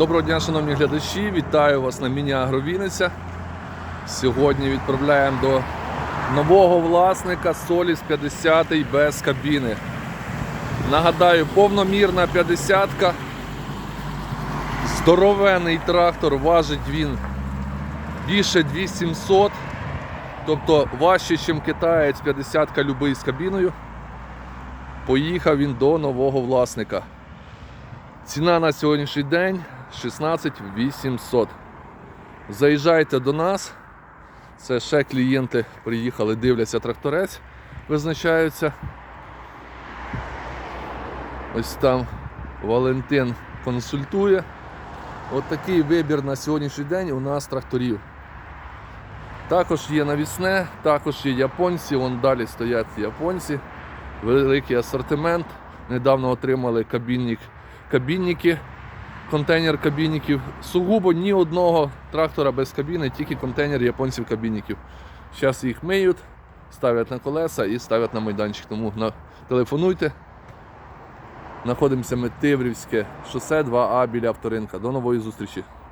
Доброго дня, шановні глядачі! Вітаю вас на міні-агро Вінниця. Сьогодні відправляємо до нового власника Соліс 50 без кабіни. Нагадаю, повномірна 50-ка. Здоровений трактор, важить він більше 2700, тобто важче, ніж китаєць 50-ка любий з кабіною. Поїхав він до нового власника. Ціна на сьогоднішній день 16 800. Заїжджайте до нас. Це ще клієнти приїхали, дивляться тракторець, визначаються. Ось там Валентин консультує. От такий вибір на сьогоднішній день у нас тракторів. Також є навісне, також є японці, вон далі стоять японці. Великий асортимент. Недавно отримали кабінник, кабінники, контейнер кабінників. Сугубо ні одного трактора без кабіни, тільки контейнер японців кабінників. Зараз їх миють, ставлять на колеса і ставлять на майданчик. Тому на... телефонуйте. Знаходимося ми Тиврівське шосе 2А біля авторинка. До нової зустрічі.